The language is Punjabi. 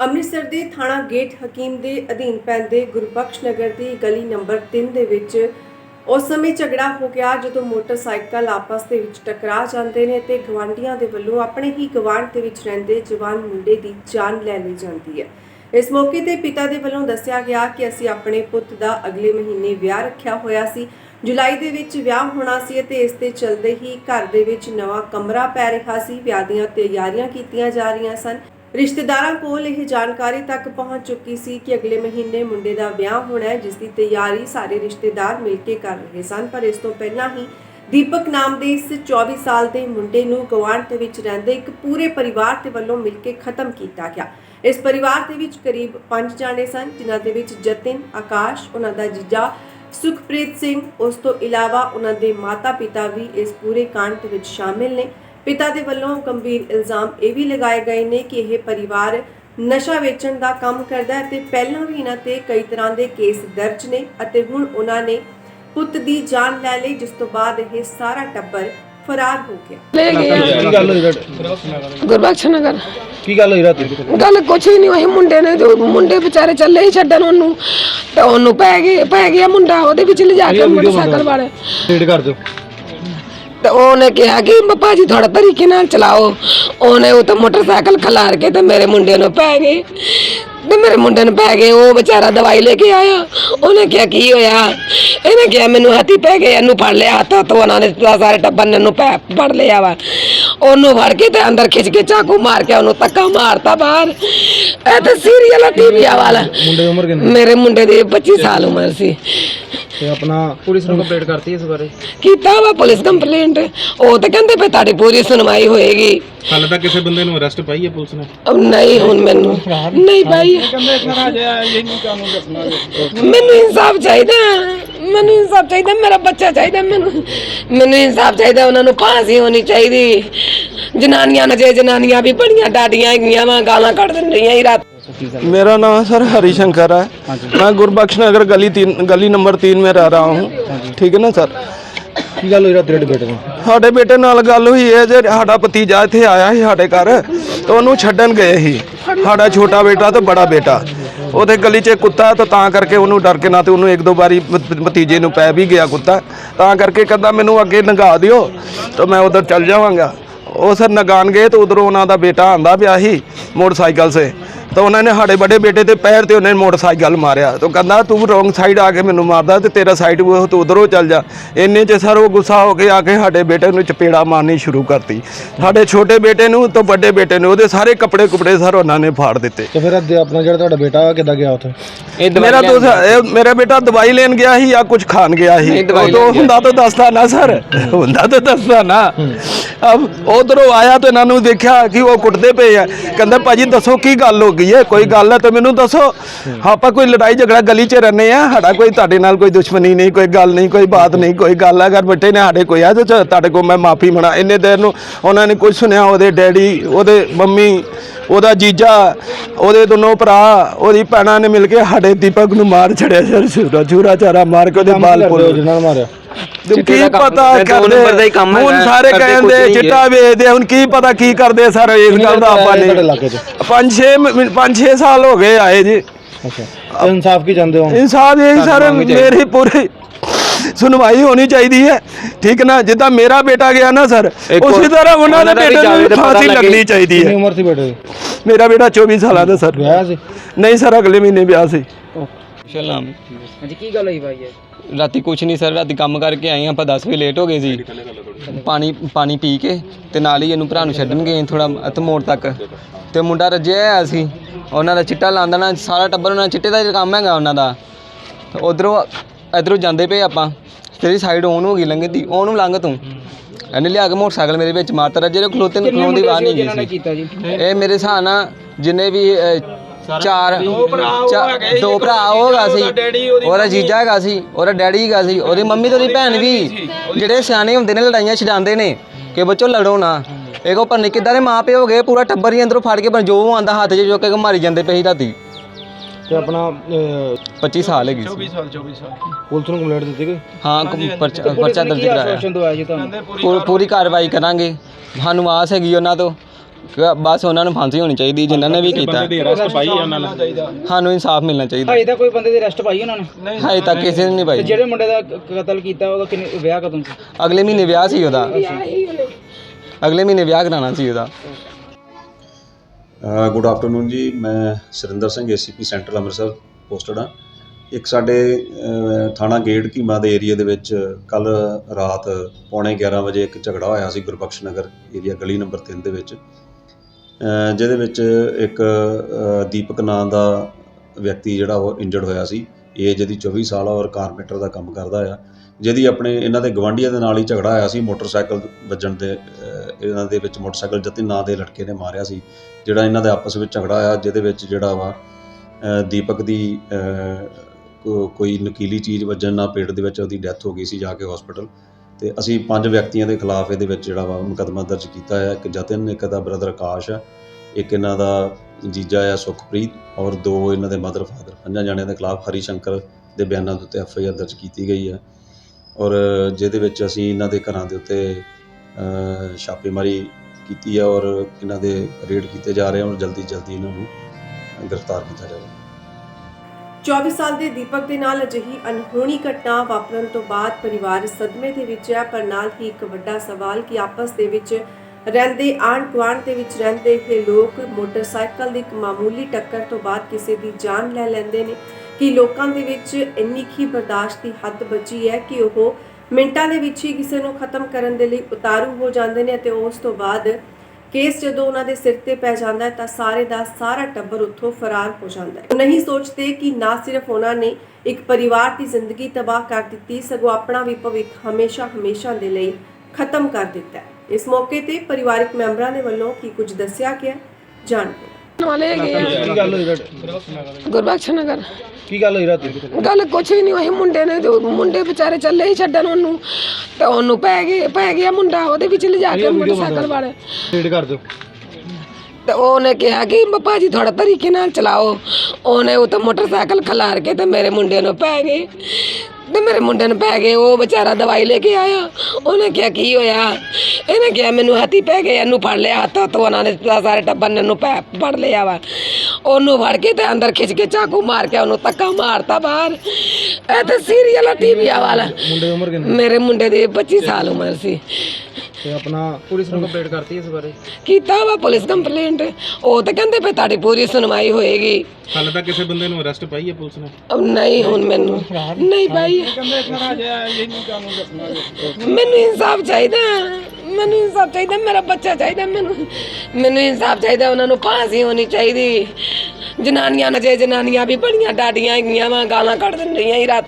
ਅੰਮ੍ਰਿਤਸਰ ਦੇ ਥਾਣਾ ਗੇਟ ਹਕੀਮ ਦੇ ਅਧੀਨ ਪੈਂਦੇ ਗੁਰਬਖਸ਼ ਨਗਰ ਦੀ ਗਲੀ ਨੰਬਰ 3 ਦੇ ਵਿੱਚ ਉਸ ਸਮੇਂ ਝਗੜਾ ਹੋ ਗਿਆ ਜਦੋਂ ਮੋਟਰਸਾਈਕਲ ਆਪਸ ਦੇ ਵਿੱਚ ਟਕਰਾ ਜਾਂਦੇ ਨੇ ਤੇ ਗਵਾਂਢੀਆਂ ਦੇ ਵੱਲੋਂ ਆਪਣੇ ਹੀ ਗਵਾਂਢ ਦੇ ਵਿੱਚ ਰਹਿੰਦੇ ਜਵਾਨ ਮੁੰਡੇ ਦੀ ਜਾਨ ਲੈ ਲਈ ਜਾਂਦੀ ਹੈ। ਇਸ ਮੌਕੇ ਤੇ ਪਿਤਾ ਦੇ ਵੱਲੋਂ ਦੱਸਿਆ ਗਿਆ ਕਿ ਅਸੀਂ ਆਪਣੇ ਪੁੱਤ ਦਾ ਅਗਲੇ ਮਹੀਨੇ ਵਿਆਹ ਰੱਖਿਆ ਹੋਇਆ ਸੀ। ਜੁਲਾਈ ਦੇ ਵਿੱਚ ਵਿਆਹ ਹੋਣਾ ਸੀ ਅਤੇ ਇਸ ਦੇ ਚਲਦੇ ਹੀ ਘਰ ਦੇ ਵਿੱਚ ਨਵਾਂ ਕਮਰਾ ਪੈ ਰਿਹਾ ਸੀ। ਵਿਆਹ ਦੀਆਂ ਤਿਆਰੀਆਂ ਕੀਤੀਆਂ ਜਾ ਰਹੀਆਂ ਸਨ। ਰਿਸ਼ਤੇਦਾਰਾਂ ਕੋਲ ਇਹ ਜਾਣਕਾਰੀ ਤੱਕ ਪਹੁੰਚ ਚੁੱਕੀ ਸੀ ਕਿ ਅਗਲੇ ਮਹੀਨੇ ਮੁੰਡੇ ਦਾ ਵਿਆਹ ਹੋਣਾ ਹੈ, ਜਿਸ ਦੀ ਤਿਆਰੀ ਸਾਰੇ ਰਿਸ਼ਤੇਦਾਰ ਮਿਲ ਕੇ ਕਰ ਰਹੇ ਸਨ। ਪਰ ਇਸ ਤੋਂ ਪਹਿਲਾਂ ਹੀ ਦੀਪਕ ਨਾਮ ਦੇ ਇਸ 24 ਸਾਲ ਦੇ ਮੁੰਡੇ ਨੂੰ ਗਵਾਂਢ ਦੇ ਵਿੱਚ ਰਹਿੰਦੇ ਇੱਕ ਪੂਰੇ ਪਰਿਵਾਰ ਦੇ ਵੱਲੋਂ ਮਿਲ ਕੇ ਖਤਮ ਕੀਤਾ ਗਿਆ। ਇਸ ਪਰਿਵਾਰ ਦੇ ਵਿੱਚ ਕਰੀਬ 5 ਜਾਣੇ ਸਨ, ਜਿਨ੍ਹਾਂ ਦੇ ਵਿੱਚ ਜਤਿਨ, ਆਕਾਸ਼, ਉਹਨਾਂ ਦਾ ਜੀਜਾ ਸੁਖਪ੍ਰੀਤ ਸਿੰਘ, ਉਸ ਤੋਂ ਇਲਾਵਾ ਉਹਨਾਂ ਦੇ ਮਾਤਾ-ਪਿਤਾ ਵੀ ਇਸ ਪੂਰੇ ਕਾਂਡ ਦੇ ਵਿੱਚ ਸ਼ਾਮਿਲ ਨੇ। ਪਿਤਾ ਦੇ ਵੱਲੋਂ ਗੰਭੀਰ ਇਲਜ਼ਾਮ ਇਹ ਵੀ ਲਗਾਏ ਗਏ ਨੇ ਕਿ ਇਹ ਪਰਿਵਾਰ ਨਸ਼ਾ ਵੇਚਣ ਦਾ ਕੰਮ ਕਰਦਾ ਹੈ ਤੇ ਪਹਿਲਾਂ ਵੀ ਇਹਨਾਂ ਤੇ ਕਈ ਤਰ੍ਹਾਂ ਦੇ ਕੇਸ ਦਰਜ ਨੇ ਅਤੇ ਹੁਣ ਉਹਨਾਂ ਨੇ ਪੁੱਤ ਦੀ ਜਾਨ ਲੈ ਲਈ ਜਿਸ ਤੋਂ ਬਾਅਦ ਇਹ ਸਾਰਾ ਟੱਬਰ ਫਰਾਰ ਹੋ ਗਿਆ। ਲੈ ਗਿਆ। ਕੀ ਗੱਲ ਹੋਈ ਰਾਤ? ਗੁਰਬਖਸ਼ ਨਗਰ। ਕੀ ਗੱਲ ਹੋਈ ਰਾਤੀ? ਗੱਲ ਕੁਛ ਵੀ ਨਹੀਂ ਹੋਈ ਮੁੰਡੇ ਨੇ ਜੋ ਮੁੰਡੇ ਵਿਚਾਰੇ ਚੱਲੇ ਹੀ ਛੱਡਣ ਉਹਨੂੰ ਤੇ ਉਹਨੂੰ ਪੈ ਗਏ ਪੈ ਗਿਆ ਮੁੰਡਾ ਉਹਦੇ ਵਿੱਚ ਲਿਜਾ ਕੇ ਮੋਟਰਸਾਈਕਲ ਵਾਲੇ। ਰੇਡ ਕਰ ਦਿਓ। ਤੇ ਉਹਨੇ ਕਿਹਾ ਕਿ ਪਾਪਾ ਜੀ ਥੋੜਾ ਤਰੀਕੇ ਨਾਲ ਚਲਾਓ। ਉਹਨੇ ਉਹ ਤਾਂ ਮੋਟਰਸਾਈਕਲ ਖਲਾਰ ਕੇ ਤੇ ਮੇਰੇ ਮੁੰਡੇ ਨੂੰ ਪੈ ਗਏ। ਤੇ ਮੇਰੇ ਮੁੰਡੇ ਨੂੰ ਪੈ ਗਏ ਉਹ ਵਿਚਾਰਾ ਦਵਾਈ ਲੈ ਕੇ ਆਇਆ। ਉਹਨੇ ਕਿਹਾ ਕੀ ਹੋਇਆ? ਇਹਨੇ ਕਿਹਾ ਮੈਨੂੰ ਹੱਥੀ ਪੈ ਗਏ ਇਹਨੂੰ ਫੜ ਲਿਆ ਹੱਥ ਤੋਂ ਉਹਨਾਂ ਨੇ ਸਾਰੇ ਟੱਬਰ ਨੇ ਇਹਨੂੰ ਪੈ ਫੜ ਲਿਆ ਵਾ। ਉਹਨੂੰ ਫੜ ਕੇ ਤੇ ਅੰਦਰ ਖਿੱਚ ਕੇ ਚਾਕੂ ਮਾਰ ਕੇ ਉਹਨੂੰ ਧੱਕਾ ਮਾਰਤਾ ਬਾਹਰ। ਇਹ ਤਾਂ ਸੀਰੀਅਲ ਟੀਵੀ ਵਾਲਾ। ਮੁੰਡੇ ਦੀ ਉਮਰ ਕਿੰਨੀ? ਮੇਰੇ ਮੁੰਡੇ ਦੀ 25 ਸਾਲ ਉਮਰ ਸੀ। ਤੇ ਆਪਣਾ ਪੁਲਿਸ ਨੂੰ ਕੰਪਲੇਂਟ ਕਰਤੀ ਇਸ ਬਾਰੇ? ਕੀਤਾ ਵਾ ਪੁਲਿਸ ਕੰਪਲੇਂਟ ਉਹ ਤਾਂ ਕਹਿੰਦੇ ਪਏ ਤੁਹਾਡੀ ਪੂਰੀ ਸੁਣਵਾਈ ਹੋਏਗੀ। ਹਾਲੇ ਤੱਕ ਕਿਸੇ ਬੰਦੇ ਨੂੰ ਅਰੈਸਟ ਪਾਈ ਹੈ ਪੁਲਿਸ ਨੇ? ਨਹੀਂ ਹੁਣ ਮੈਨੂੰ। ਨਹੀਂ ਭਾਈ ਮੈਨੂੰ ਇਨਸਾਫ ਚਾਹੀਦਾ ਮੈਨੂੰ ਇਨਸਾਫ ਚਾਹੀਦਾ ਮੇਰਾ ਬੱਚਾ ਚਾਹੀਦਾ ਮੈਨੂੰ ਮੈਨੂੰ ਇਨਸਾਫ ਚਾਹੀਦਾ ਉਹਨਾਂ ਨੂੰ ਫਾਂਸੀ ਹੋਣੀ ਚਾਹੀਦੀ ਜਨਾਨੀਆਂ ਨਜੇ ਜਨਾਨੀਆਂ ਵੀ ਬੜੀਆਂ ਡਾਡੀਆਂ ਹੈਗੀਆਂ ਵਾ ਗਾਲਾਂ ਕੱਢ ਦਿੰਦੀਆਂ ਹੀ ਰਾਤ मेरा नाम सर हरिशंकर है मैं गुरबख्श नगर गली तीन गली नंबर तीन में रह रहा हूँ ठीक है ना सर ਕੀ ਗੱਲ ਹੋਈ ਰਾਤੀ ਰੇਡ ਬੇਟੇ ਨੂੰ ਸਾਡੇ ਬੇਟੇ ਨਾਲ ਗੱਲ ਹੋਈ ਹੈ ਜੇ ਸਾਡਾ ਭਤੀਜਾ ਇੱਥੇ ਆਇਆ ਸੀ ਸਾਡੇ ਘਰ ਤੇ ਉਹਨੂੰ ਛੱਡਣ ਗਏ ਸੀ। ਸਾਡਾ ਛੋਟਾ ਬੇਟਾ ਤੇ ਬੜਾ ਬੇਟਾ। ਉਹਦੇ ਗਲੀ 'ਚ ਕੁੱਤਾ ਤਾਂ ਤਾਂ ਕਰਕੇ ਉਹਨੂੰ ਡਰ ਕੇ ਨਾ ਤੇ ਉਹਨੂੰ ਇੱਕ ਦੋ ਵਾਰੀ ਭਤੀਜੇ ਨੂੰ ਪੈ ਵੀ ਗਿਆ ਕੁੱਤਾ। ਤਾਂ ਕਰਕੇ ਕਹਿੰਦਾ ਮੈਨੂੰ ਅੱਗੇ ਲੰਘਾ ਦਿਓ ਤਾਂ ਮੈਂ ਉਧਰ ਚੱਲ ਜਾਵਾਂਗਾ। ਉਹ ਸਰ ਨਗਾਨ ਗਏ ਤੇ ਉਧਰੋਂ ਉਹਨਾਂ ਦਾ ਬੇਟਾ ਆਂਦਾ ਪਿਆ ਸੀ ਮੋਟਰਸਾਈਕਲ ਸੇ ਤਾਂ ਉਹਨਾਂ ਨੇ ਸਾਡੇ ਵੱਡੇ ਬੇਟੇ ਤੇ ਪੈਰ ਤੇ ਉਹਨੇ ਮੋਟਰਸਾਈਕਲ ਮਾਰਿਆ। ਤਾਂ ਕਹਿੰਦਾ ਤੂੰ ਰੋਂਗ ਸਾਈਡ ਆ ਕੇ ਮੈਨੂੰ ਮਾਰਦਾ ਤੇ ਤੇਰਾ ਸਾਈਡ ਉਹ ਤੂੰ ਉਧਰੋਂ ਚੱਲ ਜਾ। ਇੰਨੇ ਚ ਸਰ ਉਹ ਗੁੱਸਾ ਹੋ ਕੇ ਆ ਕੇ ਸਾਡੇ ਬੇਟੇ ਨੂੰ ਚਪੇੜਾ ਮਾਰਨੀ ਸ਼ੁਰੂ ਕਰਤੀ। ਸਾਡੇ ਛੋਟੇ ਬੇਟੇ ਨੂੰ ਤੇ ਵੱਡੇ ਬੇਟੇ ਨੂੰ ਉਹਦੇ ਸਾਰੇ ਕੱਪੜੇ ਕੁਪੜੇ ਸਰ ਉਹਨਾਂ ਨੇ ਫਾੜ ਦਿੱਤੇ। ਤੇ ਫਿਰ ਅੱਜ ਆਪਣਾ ਜਿਹੜਾ ਤੁਹਾਡਾ ਬੇਟਾ ਕਿੱਦਾਂ ਗਿਆ ਉੱਥੇ? ਮੇਰਾ ਦੋਸਤ ਇਹ ਮੇਰਾ ਬੇਟਾ ਦਵਾਈ ਲੈਣ ਗਿਆ ਸੀ ਜਾਂ ਕੁਝ ਖਾਣ ਗਿਆ ਸੀ? ਉਹ ਤੋਂ ਹੁੰਦਾ ਤਾਂ ਦੱਸਦਾ ਨਾ ਸਰ। ਹੁੰਦਾ ਤਾਂ ਦੱਸਦਾ ਨਾ। ਉਧਰੋਂ ਆਇਆ ਤੇ ਇਹਨਾਂ ਨੂੰ ਦੇਖਿਆ ਕਿ ਉਹ ਕੁੱਟਦੇ ਪਏ ਆ। ਕਹਿੰਦਾ, ਭਾਜੀ, ਦੱਸੋ ਕੀ ਗੱਲ ਹੋ ਗਈ ਹੈ? ਕੋਈ ਗੱਲ ਹੈ ਤਾਂ ਮੈਨੂੰ ਦੱਸੋ। ਆਪਾਂ ਕੋਈ ਲੜਾਈ ਝਗੜਾ ਗਲੀ 'ਚ ਰਹਿੰਦੇ ਆ। ਸਾਡਾ ਕੋਈ, ਤੁਹਾਡੇ ਨਾਲ ਕੋਈ ਦੁਸ਼ਮਣੀ ਨਹੀਂ, ਕੋਈ ਗੱਲ ਨਹੀਂ, ਕੋਈ ਬਾਤ ਨਹੀਂ, ਕੋਈ ਗੱਲ ਅਗਰ ਬੱਟੇ ਨੇ ਸਾਡੇ ਕੋਈ ਆ ਤਾਂ ਚ- ਤੁਹਾਡੇ ਕੋਲ ਮੈਂ ਮਾਫੀ ਮੰਗਾ ਇੰਨੇ ਦੇਰ ਨੂੰ ਉਹਨਾਂ ਨੇ ਕੁਝ ਸੁਣਿਆ, ਉਹਦੇ ਡੈਡੀ, ਉਹਦੇ ਮੰਮੀ ਉਹਦਾ ਜੀਜਾ ਉਹਦੇ ਦੋਨੋਂ ਭਰਾ ਉਹਦੀ ਭੈਣਾਂ ਨੇ ਮਿਲ ਕੇ ਸਾਡੇ ਦੀਪਕ ਨੂੰ ਮਾਰ ਛੜਿਆ ਸਰ ਛੁਰਾ ਛੁਰਾ ਚਾਰਾ ਮਾਰ ਕੇ ਉਹਦੇ ਬਾਲ ਪੁੱਲ ਜਿਹਨਾਂ ਨੇ ਮਾਰਿਆ? ਕੀ ਪਤਾ ਕਰਦੇ ਹੁਣ ਸਾਰੇ ਕਹਿੰਦੇ ਚਿੱਟਾ ਵੇਚਦੇ ਹੁਣ ਕੀ ਪਤਾ ਕੀ ਕਰਦੇ ਸਰ ਇਸ ਗੱਲ ਦਾ ਆਪਾਂ ਨਹੀਂ ਇਲਾਕੇ 'ਚ। ਪੰਜ ਛੇ ਮ- ਪੰਜ ਛੇ ਸਾਲ ਹੋ ਗਏ ਆਏ ਜੀ। ਅੱਛਾ। ਇਨਸਾਫ ਕੀ ਚਾਹੁੰਦੇ ਹੋ? ਇਨਸਾਫ ਇਹ ਸਰ ਮੇਰੀ ਪੂਰੀ ਸੁਣਵਾਈ ਹੋਣੀ ਚਾਹੀਦੀ ਹੈ। ਠੀਕ ਨਾ? ਜਿੱਦਾਂ ਮੇਰਾ ਬੇਟਾ ਗਿਆ ਨਾ ਸਰ ਉਸੇ ਤਰ੍ਹਾਂ ਉਹਨਾਂ ਦੇ ਬੇਟੇ ਨੂੰ ਵੀ ਫਾਂਸੀ ਲੱਗਣੀ ਚਾਹੀਦੀ ਕਿੰਨੀ ਹੈ ਉਮਰ ਸੀ ਬੇਟੇ ਦੀ? ਮੇਰਾ ਬੇਟਾ 24 ਸਾਲਾਂ ਦਾ ਸਰ। ਵਿਆਹ ਸੀ? ਨਹੀਂ ਸਰ ਅਗਲੇ ਮਹੀਨੇ ਵਿਆਹ ਸੀ। ਸ਼ਲਾਮ। ਹਾਂਜੀ ਕੀ ਗੱਲ ਹੋਈ ਭਾਈ ਰਾਤੀ ਕੁਛ ਨਹੀਂ ਸਰ ਰਾਤੀ ਕੰਮ ਕਰਕੇ ਆਏ ਆਪਾਂ 10 ਵਜੇ ਲੇਟ ਹੋ ਗਏ ਸੀ। ਪਾਣੀ ਪਾਣੀ ਪੀ ਕੇ ਤੇ ਨਾਲ ਹੀ ਇਹਨੂੰ ਭਰਾ ਨੂੰ ਛੱਡਣ ਗਏ ਥੋੜਾ ਅਤ ਮੋੜ ਤੱਕ। ਤੇ ਮੁੰਡਾ ਰੱਜਿਆ ਹੋਇਆ ਸੀ। ਉਹਨਾਂ ਦਾ ਚਿੱਟਾ ਲਾਉਂਦਾ ਨਾ ਸਾਰਾ ਟੱਬਰ ਉਹਨਾਂ ਦਾ ਚਿੱਟੇ ਦਾ ਹੀ ਕੰਮ ਹੈਗਾ ਉਹਨਾਂ ਦਾ। ਤੇ ਉਧਰੋਂ ਇਧਰੋਂ ਜਾਂਦੇ ਪਏ ਆਪਾਂ। ਤੇਰੀ ਸਾਈਡ ਔਨ ਹੋ ਗਈ ਲੰਘੇ ਦੀ। ਉਹਨੂੰ ਲੰਘ ਤੂੰ। ਇਹਨੇ ਲਿਆ ਕੇ ਮੋਟਰਸਾਈਕਲ ਮੇਰੇ ਵਿੱਚ ਮਾਰਤਾ ਰੱਜੇ ਦੇ ਖਲੋਤੇ ਨੂੰ ਖਲੋਣ ਦੀ ਬਾਤ ਨਹੀਂ ਗਈ ਸੀ ਕੀਤਾ ਜੀ? ਇਹ ਮੇਰੇ ਹਿਸਾਬ ਨਾਲ ਜਿੰਨੇ ਵੀ ਅਹ, ਚਾਰ ਚਾ- ਦੋ ਭਰਾ ਹੋਗਾ ਸੀ। ਉਹਦਾ ਜੀਜਾ ਹੈਗਾ ਸੀ ਉਹਦਾ ਡੈਡੀ ਹੈਗਾ ਸੀ ਉਹਦੀ ਮੰਮੀ ਤੇ ਉਹਦੀ ਭੈਣ ਵੀ। ਜਿਹੜੇ ਸਿਆਣੇ ਹੁੰਦੇ ਨੇ ਲੜਾਈਆਂ ਛਡਾਉਂਦੇ ਨੇ ਕਿ ਬੱਚੋ ਲੜੋ ਨਾ। ਇਹ ਕੋ ਪਰ ਕਿੱਦਾਂ ਦੇ ਮਾਂ ਪਿਓ ਹੋ ਗਏ ਪੂਰਾ ਟੱਬਰ ਹੀ ਅੰਦਰੋਂ ਫੜ ਕੇ ਪਰ ਜੋ ਆਂਦਾ ਹੱਥ 'ਚ ਜੋ ਕੇ ਮਾਰੀ ਜਾਂਦੇ ਪਏ ਸੀ ਰਾਤੀ। ਤੇ ਆਪਣਾ ਅਹ, 25 ਸਾਲ ਹੈਗੀ ਸੀ। ਪੁਲਿਸ ਨੂੰ ਕੰਪਲੇਂਟ ਦਿੱਤੀ ਗਈ ਹਾਂ ਪਰਚਾ ਪਰਚਾ ਦਰਜ ਕਰਾਇਆ। ਤੋਂ ਆਇਆ ਜੀ ਤੁਹਾਨੂੰ? ਪੂ- ਪੂਰੀ ਕਾਰਵਾਈ ਕਰਾਂਗੇ। ਸਾਨੂੰ ਆਸ ਹੈਗੀ ਉਹਨਾਂ ਤੋਂ ਕਿ ਬਸ ਉਹਨਾਂ ਨੂੰ ਫਾਂਸੀ ਹੋਣੀ ਚਾਹੀਦੀ ਜਿਨ੍ਹਾਂ ਨੇ ਵੀ ਕੀਤਾ। ਬੰਦੇ ਦੀ ਅਰੈਸਟ ਪਾਈ ਹੈ ਉਹਨਾਂ ਨੇ। ਸਾਨੂੰ ਇਨਸਾਫ ਮਿਲਣਾ ਚਾਹੀਦਾ। ਹਜੇ ਤਾਂ ਕੋਈ ਬੰਦੇ ਦੀ ਅਰੈਸਟ ਪਾਈ ਉਹਨਾਂ ਨੇ? ਹਜੇ ਤੱਕ ਕਿਸੇ ਨੇ ਨਹੀਂ ਤੇ ਪਾਈ ਜਿਹੜੇ ਮੁੰਡੇ ਦਾ ਕ- ਕਤਲ ਕੀਤਾ ਉਹਦਾ ਕਿੰਨੇ ਵਿਆਹ ਕਦੋਂ ਸੀ? ਅਗਲੇ ਮਹੀਨੇ ਵਿਆਹ ਸੀ ਉਹਦਾ। ਅਗਲੇ ਮਹੀਨੇ ਵਿਆਹ ਕਰਾਉਣਾ ਸੀ ਉਹਦਾ। ਗੁੱਡ ਆਫਟਰਨੂਨ ਜੀ। ਮੈਂ Surinder Singh ACP central Amritsar posted ਹਾਂ। ਇੱਕ ਸਾਡੇ ਥਾਣਾ ਗੇਟ ਕੀਮਾ ਦੇ ਏਰੀਆ ਦੇ ਵਿੱਚ ਕੱਲ ਰਾਤ ਪੌਣੇ 11 ਵਜੇ ਇੱਕ ਝਗੜਾ ਹੋਇਆ ਸੀ ਗੁਰਬਖਸ਼ ਨਗਰ ਏਰੀਆ ਗਲੀ ਨੰਬਰ 3 ਦੇ ਵਿੱਚ। ਜਿਹਦੇ ਵਿੱਚ ਇੱਕ ਦੀਪਕ ਨਾਂ ਦਾ ਵਿਅਕਤੀ ਜਿਹੜਾ ਉਹ ਇੰਜਰਡ ਹੋਇਆ ਸੀ। ਏਜ ਇਹਦੀ 24 ਸਾਲ ਆ ਔਰ ਕਾਰਪੈਂਟਰ ਦਾ ਕੰਮ ਕਰਦਾ ਆ, ਜਿਹਦੀ ਆਪਣੇ ਇਹਨਾਂ ਦੇ ਗਵਾਂਢੀਆਂ ਦੇ ਨਾਲ ਹੀ ਝਗੜਾ ਹੋਇਆ ਸੀ, ਮੋਟਰਸਾਈਕਲ ਵੱਜਣ ਦੇ ਇਹਨਾਂ ਦੇ ਵਿੱਚ ਮੋਟਰਸਾਈਕਲ ਜਤਿਨ ਨਾਂ ਦੇ ਲੜਕੇ ਨੇ ਮਾਰਿਆ ਸੀ, ਜਿਹੜਾ ਇਹਨਾਂ ਦੇ ਆਪਸ ਵਿੱਚ ਝਗੜਾ ਹੋਇਆ, ਜਿਹਦੇ ਵਿੱਚ ਜਿਹੜਾ ਵਾ ਦੀਪਕ ਦੀ ਕੋਈ ਨਕੀਲੀ ਚੀਜ਼ ਵੱਜਣ ਨਾਲ ਪੇਟ ਦੇ ਵਿੱਚ ਉਹਦੀ ਡੈਥ ਹੋ ਗਈ ਸੀ ਜਾ ਕੇ ਹਸਪੀਟਲ ਤੇ ਅਸੀਂ ਪੰਜ ਵਿਅਕਤੀਆਂ ਦੇ ਖਿਲਾਫ ਇਹਦੇ ਵਿੱਚ ਜਿਹੜਾ ਵਾ ਮੁਕੱਦਮਾ ਦਰਜ ਕੀਤਾ ਹੈ ਇੱਕ ਜਤਿਨ, ਇੱਕ ਦਾ ਬ੍ਰਦਰ ਆਕਾਸ਼ ਹੈ ਇੱਕ ਇਹਨਾਂ ਦਾ ਜੀਜਾ ਆ ਸੁਖਪ੍ਰੀਤ ਔਰ ਦੋ ਇਹਨਾਂ ਦੇ ਮਦਰ ਫਾਦਰ ਪੰਜਾਂ ਜਣਿਆਂ ਦੇ ਖਿਲਾਫ ਹਰੀ ਸ਼ੰਕਰ ਦੇ ਬਿਆਨਾਂ ਦੇ ਉੱਤੇ ਐਫ ਦਰਜ ਕੀਤੀ ਗਈ ਹੈ ਔਰ ਜਿਹਦੇ ਵਿੱਚ ਅਸੀਂ ਇਹਨਾਂ ਦੇ ਘਰਾਂ ਦੇ ਉੱਤੇ ਛਾਪੇਮਾਰੀ ਕੀਤੀ ਹੈ ਔਰ ਇਹਨਾਂ ਦੇ ਰੇਡ ਕੀਤੇ ਜਾ ਰਹੇ ਹਨ ਔਰ ਜਲਦੀ ਜਲਦੀ ਇਹਨਾਂ ਨੂੰ ਗ੍ਰਿਫਤਾਰ ਕੀਤਾ ਜਾਵੇਗਾ 24 ਸਾਲ ਦੇ ਦੀਪਕ ਦੇ ਨਾਲ ਅਜਿਹੀ ਅਨਹੋਣੀ ਘਟਨਾ ਵਾਪਰਨ ਤੋਂ ਬਾਅਦ ਪਰਿਵਾਰ ਸਦਮੇ ਦੇ ਵਿੱਚ ਹੈ, ਪਰ ਨਾਲ ਹੀ ਇੱਕ ਵੱਡਾ ਸਵਾਲ ਕਿ ਆਪਸ ਦੇ ਵਿੱਚ ਰਹਿੰਦੇ ਆਂਢ ਗੁਆਂਢ ਦੇ ਵਿੱਚ ਰਹਿੰਦੇ ਇਹ ਲੋਕ ਮੋਟਰਸਾਈਕਲ ਦੀ ਇੱਕ ਮਾਮੂਲੀ ਟੱਕਰ ਤੋਂ ਬਾਅਦ ਕਿਸੇ ਦੀ ਜਾਨ ਲੈ ਲੈਂਦੇ ਨੇ। ਕਿ ਲੋਕਾਂ ਦੇ ਵਿੱਚ ਇੰਨੀ ਕੀ ਬਰਦਾਸ਼ਤ ਦੀ ਹੱਦ ਬਚੀ ਹੈ ਕਿ ਉਹ ਮਿੰਟਾਂ ਦੇ ਵਿੱਚ ਹੀ ਕਿਸੇ ਨੂੰ ਖਤਮ ਕਰਨ ਦੇ ਲਈ ਉਤਾਰੂ ਹੋ ਜਾਂਦੇ ਨੇ ਅਤੇ ਉਸ ਤੋਂ ਬਾਅਦ ਕੇਸ ਜਦੋਂ ਉਹਨਾਂ ਦੇ ਸਿਰ ਤੇ ਪੈ ਜਾਂਦਾ ਹੈ ਤਾਂ ਸਾਰੇ ਦਾ ਸਾਰਾ ਟੱਬਰ ਉੱਥੋਂ ਫਰਾਰ ਹੋ ਜਾਂਦਾ ਹੈ। ਨਹੀਂ ਸੋਚਦੇ ਕਿ ਨਾ ਸਿਰਫ ਉਹਨਾਂ ਨੇ ਇੱਕ ਪਰਿਵਾਰ ਦੀ ਜ਼ਿੰਦਗੀ ਤਬਾਹ ਕਰ ਦਿੱਤੀ, ਸਗੋਂ ਆਪਣਾ ਵੀ ਭਵਿੱਖ ਹਮੇਸ਼ਾ ਹਮੇਸ਼ਾ ਦੇ ਲਈ ਖਤਮ ਕਰ ਦਿੱਤਾ ਹੈ। ਇਸ ਮੌਕੇ ਤੇ ਪਰਿਵਾਰਕ ਮੈਂਬਰਾਂ ਦੇ ਵੱਲੋਂ ਕੀ ਕੁਝ ਦੱਸਿਆ ਗਿਆ ਜਾਣਦੇ ਵਾਲੇ ਹੈਗੇ ਆ ਕੀ ਗੱਲ ਹੋਈ ਰਾਤ? ਗੁਰਬਖਸ਼ ਨਗਰ। ਕੀ ਗੱਲ ਹੋਈ ਰਾਤੀ? ਗੱਲ ਕੁਛ ਵੀ ਨਹੀਂ ਹੋਈ ਮੁੰਡੇ ਨੇ ਜੋ ਮੁੰਡੇ ਵਿਚਾਰੇ ਚੱਲੇ ਹੀ ਛੱਡਣ ਉਹਨੂੰ ਤੇ ਉਹਨੂੰ ਪੈ ਗਏ ਪੈ ਗਿਆ ਮੁੰਡਾ ਉਹਦੇ ਵਿੱਚ ਲਿਜਾ ਕੇ ਮੋਟਰਸਾਈਕਲ ਵਾਲੇ। ਰੇਡ ਕਰ ਦਿਓ। ਤੇ ਉਹਨੇ ਕਿਹਾ ਕਿ ਪਾਪਾ ਜੀ ਥੋੜਾ ਤਰੀਕੇ ਨਾਲ ਚਲਾਓ। ਉਹਨੇ ਉਹ ਤਾਂ ਮੋਟਰਸਾਈਕਲ ਖਲਾਰ ਕੇ ਤੇ ਮੇਰੇ ਮੁੰਡੇ ਨੂੰ ਪੈ ਗਏ। ਤੇ ਮੇਰੇ ਮੁੰਡੇ ਨੂੰ ਪੈ ਗਏ ਉਹ ਵਿਚਾਰਾ ਦਵਾਈ ਲੈ ਕੇ ਆਇਆ। ਉਹਨੇ ਕਿਹਾ ਕੀ ਹੋਇਆ? ਇਹਨੇ ਕਿਹਾ ਮੈਨੂੰ ਹੱਥੀ ਪੈ ਗਏ ਇਹਨੂੰ ਫੜ ਲਿਆ ਹੱਥ ਤੋਂ ਉਹਨਾਂ ਨੇ ਸਾਰੇ ਟੱਬਰ ਨੇ ਇਹਨੂੰ ਪੈ ਫੜ ਲਿਆ ਵਾ। ਉਹਨੂੰ ਫੜ ਕੇ ਤੇ ਅੰਦਰ ਖਿੱਚ ਕੇ ਚਾਕੂ ਮਾਰ ਕੇ ਉਹਨੂੰ ਧੱਕਾ ਮਾਰਤਾ ਬਾਹਰ। ਇਹ ਤੇ ਸੀਰੀਅਲ ਟੀਵੀ ਵਾਲਾ। ਮੇਰੇ ਮੁੰਡੇ ਦੀ 25 ਸਾਲ ਉਮਰ ਸੀ। ਤੇ ਆਪਣਾ ਪੁਲਿਸ ਨੂੰ ਕੰਪਲੇਂਟ ਕਰਤੀ ਇਸ ਬਾਰੇ? ਕੀਤਾ ਵਾ ਪੁਲਿਸ ਕੰਪਲੇਂਟ ਉਹ ਤਾਂ ਕਹਿੰਦੇ ਪਏ ਤੁਹਾਡੀ ਪੂਰੀ ਸੁਣਵਾਈ ਹੋਏਗੀ। ਹਾਲੇ ਤੱਕ ਕਿਸੇ ਬੰਦੇ ਨੂੰ ਅਰੈਸਟ ਪਾਈ ਹੈ ਪੁਲਿਸ ਨੇ? ਨਹੀਂ ਹੁਣ ਮੈਨੂੰ ਨਹੀਂ ਭਾਈ ਮੈਨੂੰ ਇਨਸਾਫ ਚਾਹੀਦਾ ਮੈਨੂੰ ਇਨਸਾਫ ਚਾਹੀਦਾ ਮੇਰਾ ਬੱਚਾ ਚਾਹੀਦਾ ਮੈਨੂੰ। ਮੈਨੂੰ ਇਨਸਾਫ ਚਾਹੀਦਾ ਉਹਨਾਂ ਨੂੰ ਫਾਂਸੀ ਹੋਣੀ ਚਾਹੀਦੀ। ਜਨਾਨੀਆਂ ਨਜੇ ਜਨਾਨੀਆਂ ਵੀ ਬੜੀਆਂ ਡਾਡੀਆਂ ਹੈਗੀਆਂ ਵਾ ਗਾਲਾਂ ਕੱਢ ਦਿੰਦੀਆਂ ਹੀ ਰਾਤ